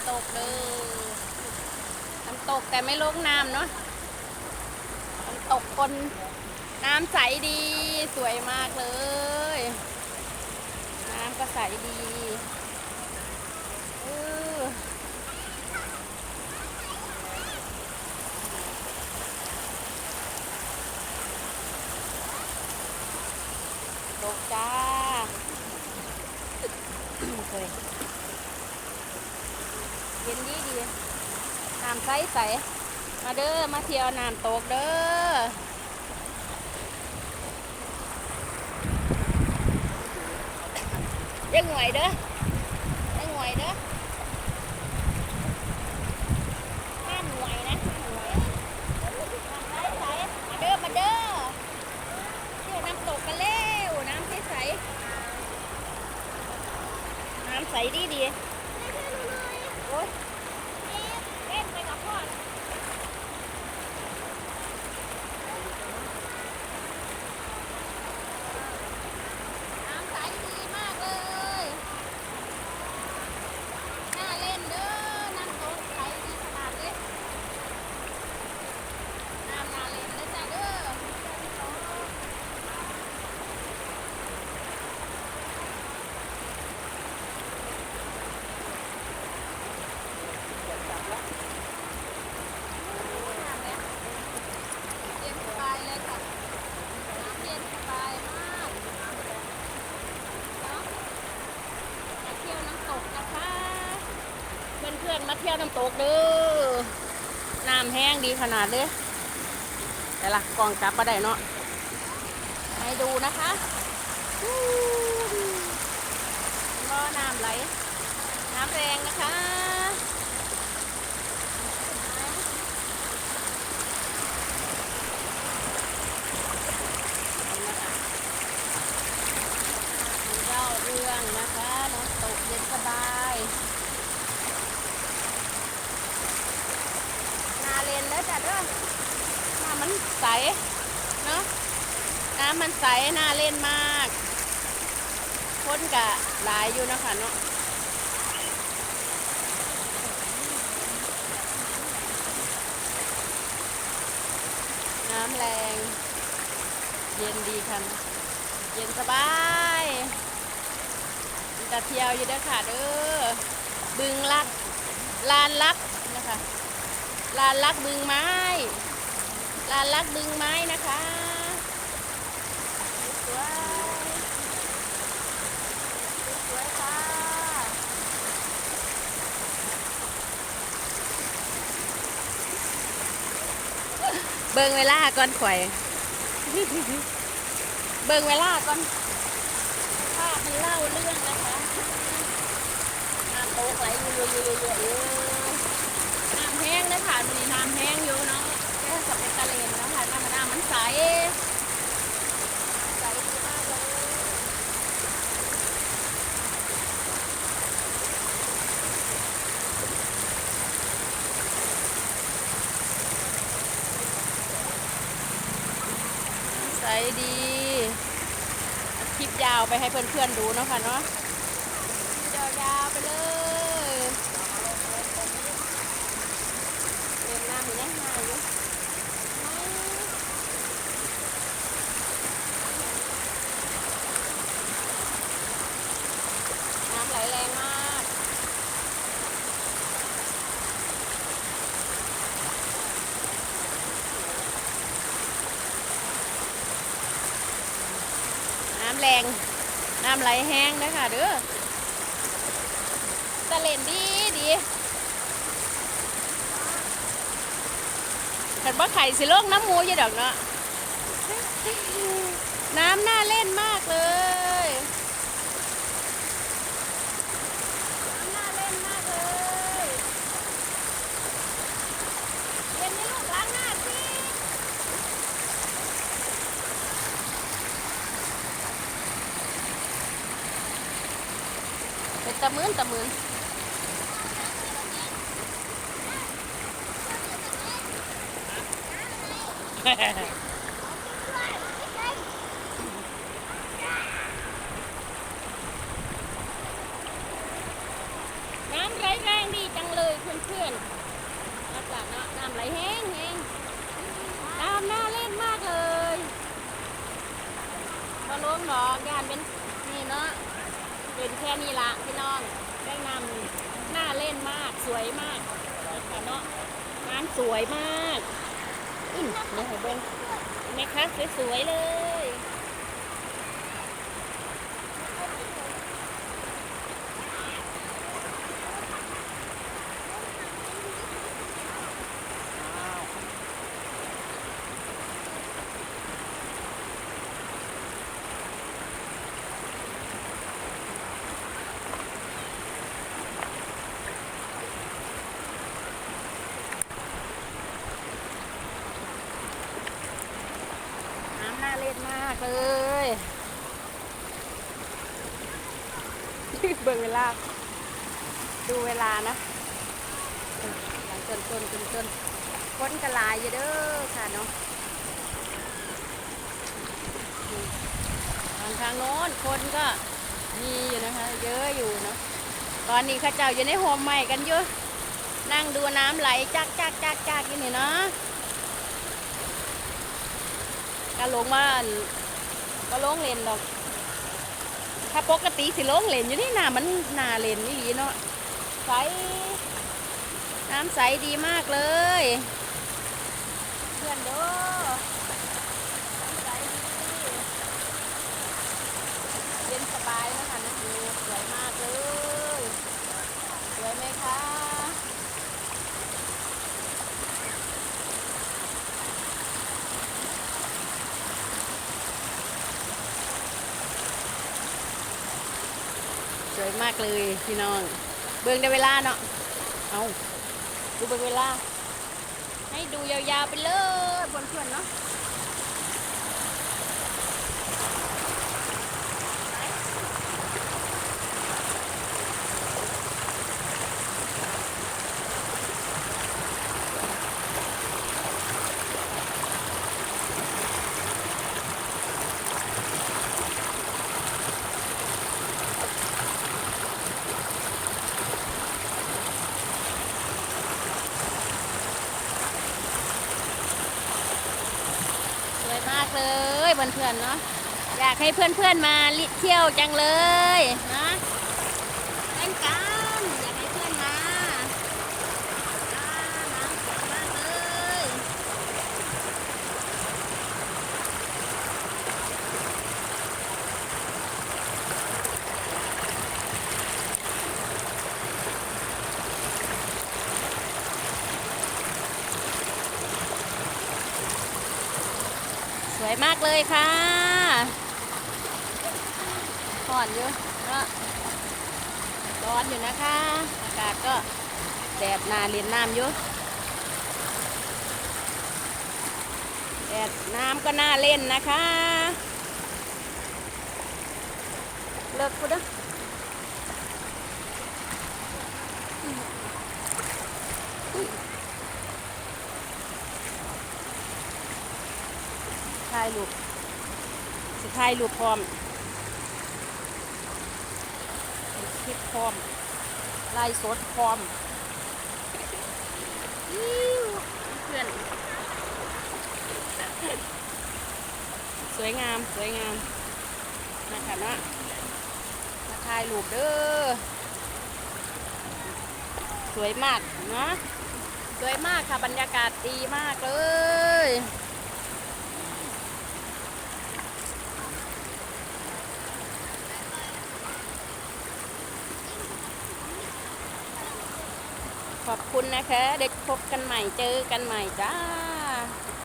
ำตกเด้อน้ำตกแต่ไม่ลงน้ำเนาะน้ำตกคนน้ำใสดีสวยมากเลย น้ำก็ใสดีตกจ้าเคย ย็นดีดีน้ำใสใสมาเด้อมาเที่ยวน้ำตกเด้อยังหวยเด้อยังหวยเด้อห้ามหน่วยนะห้ามหน่วยน้ำใสใสมาเด้อมาเด้อเที่ยวน้ำตกกันเร็วน้ำใสใสน้ำใสดีดีโอ้ยเล่นไปกับพ่อนะน้ำใสดีมากเลย น่าเล่นเด้อ น้ำตกใสดีขนาดเลยน้ำน่าเล่นเด้อจ้าเด้อ เย็นสบายเลยค่ะน้ำเย็นสบายมากเนาะมาเที่ยวน้ำตกนะคะ เพื่อนๆมาเที่ยวน้ำตกเด้อน้ำแห้งดีขนาดเลยแต่ละกองจับมาได้เนาะให้ดูนะคะก็น้ำไหล น้ำแรงนะคะ เล่าเรื่องนะคะน้ำตกเย็นสบายนาเลนแล้วจ้ะเด้อน้ำมัน ใสเนาะน้ำมันใสน่าเล่นมากคนกะหลายอยู่นะคะเนาะน้ำแรง เย็นดีค่ะเย็นสบายมีแต่เที่ยวอยู่เด้อค่ะเด้อบึงลักลานลักนะคะลานลักบึงไม้ ลานลักบึงไม้นะคะสวยสวยค่ะเบิ่งเวลาก่อนข่อย เบิ่งเวลาก่อนภาพมันเล่าเรื่องนะคะน้ำโต๊ะไหลเยอะๆๆๆน้ำแห้งนะค่ะดูนี่น้ำแห้งอยู่เนาะับเป็นตะเลนแล้วค่ะน้ำมันน้ำมันใสใสดีมากเลยใสดี คลิปยาวไปให้เพื่อนๆดูเนาะค่ะเนาะคลิปยาวๆไปเลยเติมน้ำอยู่ในหายอยู่น้ำไหลแรงมาก น้ำแรงน้ำไหลแห้งนะค่ะเด้อตะเลนดีดีขันว่าไข่สิโลกน้ำมูอยู่ดอกเนาะน้ำน่าเล่นมากเลย น้ำน่าเล่นมากเลยเล่นในลูกล้างหน้าสิ เป็นตะมืนตะมืนน้ำไหลแรงดีจังเลยเพื่อนๆนาะน้ำไหลแห้งแห้งน้ำน่าเล่นมากเลยพอลงดอกยานเป็นนี่เนาะ เป็นแค่นี้ละพี่น้องได้นำหน้าเล่นมากสวยมากนะคะเนาะน้ำสวยมากอืมเดี๋ยวให้เบิ้งเห็นไหมคะสวยๆเลย น้ำน่าเล่นมากเลยเบิ่งเวลา ดูเวลานะหลังจนจนจนจนคนกระลายอยู่เด้อค่ะเนาะทางทางโน้นคนก็มีอยู่นะคะ เยอะอยู่เนาะตอนนี้ข้าเจ้าอยู่ในโฮมใหม่กันเยอะนั่งดูน้ำไหลจักจักจักจักอยู่นี่เนาะ ก็ลงมาก็ลงเลนดอก ถ้าปกติสิลงเลนอยู่นี่นามันนาเลนนี่ดีเนาะใสน้ำใสดีมากเลย เพื่อนเด้อน้ำใสดีเย็นสบายนะคะนะดูสวยมากเลย สวยไหมคะ สวย มากเลยพี่น้อง เบิ่งได้เวลาเนาะ เอาดูเบิ่งเวลา ให้ดูยาวๆไปเลยบนเพื่อนเนาะ วยมากเลยเพื่อนๆเนาะอยากให้เพื่อนๆมาเที่ยวจังเลยนะเล่นกันอยากให้เพื่อนมาอ่าน้ำสวยมากเลย ส วยมากเลยค่ะร้อนอยู่เนอะร้อนอยู่นะคะ อากาศก็แดดหนาเรียนน้ำอยู่แดดน้ำก็น่าเล่นนะคะ เลิกกูเด้อ ถ่ายรูปสิถ่ายรูปพร้อมคลิปพร้อมไล่สดพร้อมอิวเพื่อนสวยงามสวยงามนะคะเนาะมาถ่ายรูปเด้อสวยมากเนาะสวยมากค่ะบรรยากาศดีมากเลย ขอบคุณ นะคะ เด็กพบกันใหม่เจอกันใหม่จ้า